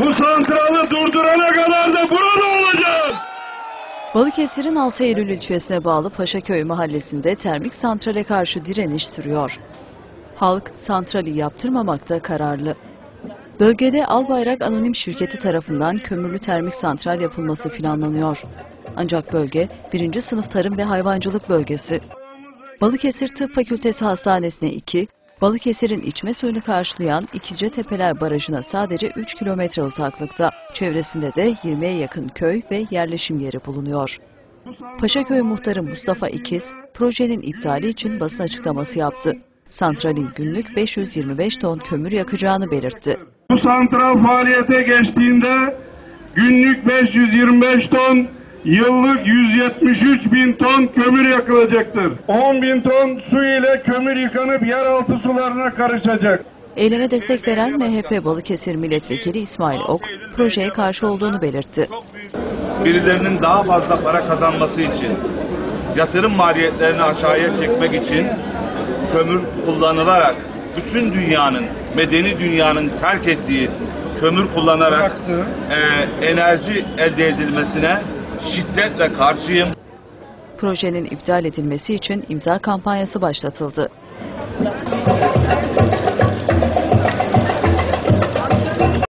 Bu santralı durdurana kadar da burada olacağız. Balıkesir'in 6 Eylül ilçesine bağlı Paşaköy mahallesinde termik santrale karşı direniş sürüyor. Halk santrali yaptırmamakta kararlı. Bölgede Albayrak Anonim Şirketi tarafından kömürlü termik santral yapılması planlanıyor. Ancak bölge 1. sınıf tarım ve hayvancılık bölgesi. Balıkesir Tıp Fakültesi Hastanesi'ne 2, Balıkesir'in içme suyunu karşılayan İkizcetepeler Barajı'na sadece 3 kilometre uzaklıkta. Çevresinde de 20'ye yakın köy ve yerleşim yeri bulunuyor. Paşaköy muhtarı Mustafa İkiz, projenin iptali için basın açıklaması yaptı. Santralin günlük 525 ton kömür yakacağını belirtti. Bu santral faaliyete geçtiğinde günlük 525 ton, yıllık 173 bin ton kömür yakılacaktır. 10 bin ton su ile kömür yıkanıp yeraltı sularına karışacak. Eyleme destek veren MHP Balıkesir Milletvekili İsmail Ok, projeye karşı olduğunu belirtti. birilerinin daha fazla para kazanması için, yatırım maliyetlerini aşağıya çekmek için kömür kullanılarak bütün dünyanın, medeni dünyanın terk ettiği kömür kullanarak e, enerji elde edilmesine şiddetle karşıyım. Projenin iptal edilmesi için imza kampanyası başlatıldı.